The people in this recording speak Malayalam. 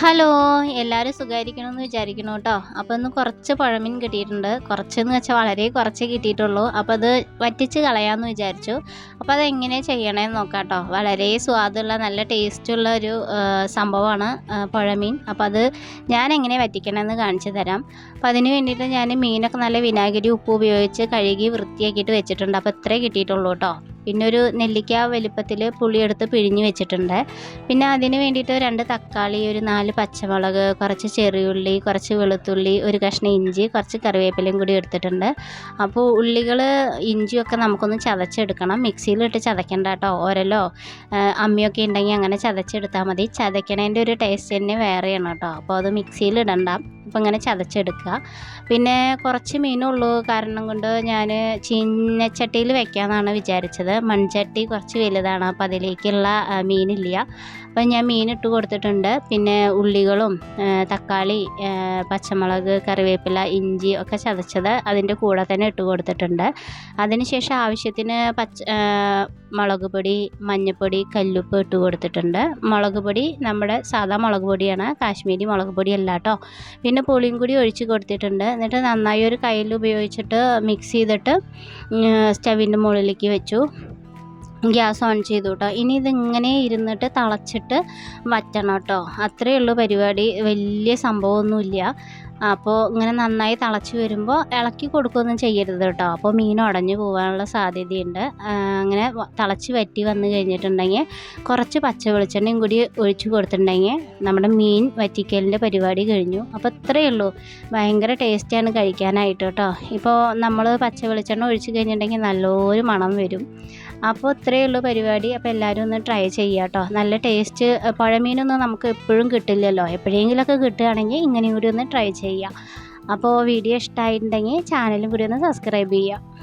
ഹലോ എല്ലാവരും സുഖമായിരിക്കണം എന്ന് വിചാരിക്കണം കേട്ടോ. അപ്പോൾ ഇന്ന് കുറച്ച് പഴമീൻ കിട്ടിയിട്ടുണ്ട്. കുറച്ചെന്ന് വെച്ചാൽ വളരെ കുറച്ച് കിട്ടിയിട്ടുള്ളൂ. അപ്പോൾ അത് വറ്റിച്ച് കളയാമെന്ന് വിചാരിച്ചു. അപ്പോൾ അതെങ്ങനെ ചെയ്യണമെന്ന് നോക്കാം കേട്ടോ. വളരെ സ്വാദുള്ള നല്ല ടേസ്റ്റുള്ള ഒരു സംഭവമാണ് പഴമീൻ പുഴമീൻ. അപ്പോൾ അത് ഞാൻ എങ്ങനെ വറ്റിക്കണമെന്ന് കാണിച്ചു തരാം. അപ്പോൾ അതിന് വേണ്ടിയിട്ട് ഞാൻ മീനൊക്കെ നല്ല വിനാഗിരി ഉപ്പ് ഉപയോഗിച്ച് കഴുകി വൃത്തിയാക്കിയിട്ട് വെച്ചിട്ടുണ്ട്. അപ്പോൾ ഇത്രേ കിട്ടിയിട്ടുള്ളൂ കേട്ടോ. പിന്നെ ഒരു നെല്ലിക്ക വലിപ്പത്തിൽ പുളിയെടുത്ത് പിഴിഞ്ഞ് വെച്ചിട്ടുണ്ട്. പിന്നെ അതിന് വേണ്ടിയിട്ട് രണ്ട് തക്കാളി ഒരു നാല് പച്ചമുളക് കുറച്ച് ചെറിയുള്ളി കുറച്ച് വെളുത്തുള്ളി ഒരു കഷ്ണം ഇഞ്ചി കുറച്ച് കറിവേപ്പിലയും കൂടി എടുത്തിട്ടുണ്ട്. അപ്പോൾ ഉള്ളികൾ ഇഞ്ചിയൊക്കെ നമുക്കൊന്ന് ചതച്ചെടുക്കണം. മിക്സിയിലിട്ട് ചതയ്ക്കണ്ട കേട്ടോ ഓരലോ. അമ്മിയൊക്കെ ഉണ്ടെങ്കിൽ അങ്ങനെ ചതച്ചെടുത്താൽ മതി. ചതയ്ക്കണതിന്റെ ഒരു ടേസ്റ്റ് തന്നെ വേറെയാണ് കേട്ടോ. അപ്പോൾ അത് മിക്സിയിൽ ഇടണ്ട അപ്പോൾ ഇങ്ങനെ ചതച്ചെടുക്കുക. പിന്നെ കുറച്ച് മീനുള്ളൂ. കാരണം കൊണ്ട് ഞാൻ ചീനച്ചട്ടിയിൽ വെക്കാമെന്നാണ് വിചാരിച്ചത്. മൺചട്ടി കുറച്ച് വലുതാണ്. അപ്പോൾ അതിലേക്കുള്ള മീനില്ല. അപ്പം ഞാൻ മീൻ ഇട്ട് കൊടുത്തിട്ടുണ്ട്. പിന്നെ ഉള്ളികളും തക്കാളി പച്ചമുളക് കറിവേപ്പില ഇഞ്ചി ഒക്കെ ചതച്ചത് അതിന്റെ കൂടെ തന്നെ ഇട്ട് കൊടുത്തിട്ടുണ്ട്. അതിനുശേഷം ആവശ്യത്തിന് പച്ച മുളക് പൊടി മഞ്ഞൾപ്പൊടി കല്ലുപ്പ് ഇട്ട് കൊടുത്തിട്ടുണ്ട്. മുളക് പൊടി നമ്മുടെ സാധാ മുളക് പൊടിയാണ്. കാശ്മീരി മുളക് പൊടി അല്ല കേട്ടോ. പിന്നെ പുളിയും കൂടി ഒഴിച്ച് കൊടുത്തിട്ടുണ്ട്. എന്നിട്ട് നന്നായി ഒരു കയ്യിൽ ഉപയോഗിച്ചിട്ട് മിക്സ് ചെയ്തിട്ട് സ്റ്റവിന്റെ മുകളിലേക്ക് വെച്ചു. ഗ്യാസ് ഓൺ ചെയ്തു കേട്ടോ ഇനി ഇതിങ്ങനെ ഇരുന്നിട്ട് തിളച്ചിട്ട് വറ്റണം കേട്ടോ അത്രയേ ഉള്ളൂ പരിപാടി. വലിയ സംഭവമൊന്നുമില്ല. അപ്പോൾ ഇങ്ങനെ നന്നായി തിളച്ച് വരുമ്പോൾ ഇളക്കി കൊടുക്കുകയൊന്നും ചെയ്യരുത് കേട്ടോ അപ്പോൾ മീൻ ഉടഞ്ഞു പോകാനുള്ള സാധ്യതയുണ്ട്. അങ്ങനെ തിളച്ച് വറ്റി വന്ന് കഴിഞ്ഞിട്ടുണ്ടെങ്കിൽ കുറച്ച് പച്ച വെളിച്ചെണ്ണയും കൂടി ഒഴിച്ച് കൊടുത്തിട്ടുണ്ടെങ്കിൽ നമ്മുടെ മീൻ വറ്റിക്കലിന്റെ പരിപാടി കഴിഞ്ഞു. അപ്പോൾ ഇത്രയേ ഉള്ളൂ. ഭയങ്കര ടേസ്റ്റിയാണ് കഴിക്കാനായിട്ട് കേട്ടോ ഇപ്പോൾ നമ്മൾ പച്ച വെളിച്ചെണ്ണ ഒഴിച്ച് കഴിഞ്ഞിട്ടുണ്ടെങ്കിൽ നല്ലൊരു മണം വരും. അപ്പോൾ ഇത്രയേ ഉള്ളൂ പരിപാടി. അപ്പോൾ എല്ലാവരും ഒന്ന് ട്രൈ ചെയ്യുക കേട്ടോ നല്ല ടേസ്റ്റ് പുഴമീനൊന്നും നമുക്ക് എപ്പോഴും കിട്ടില്ലല്ലോ. എപ്പോഴെങ്കിലുമൊക്കെ കിട്ടുകയാണെങ്കിൽ ഇങ്ങനെയും കൂടി ഒന്ന് ട്രൈ ചെയ്യുക അപ്പോൾ വീഡിയോ ഇഷ്ടമായിട്ടുണ്ടെങ്കിൽ ചാനലും കൂടി ഒന്ന് സബ്സ്ക്രൈബ് ചെയ്യുക.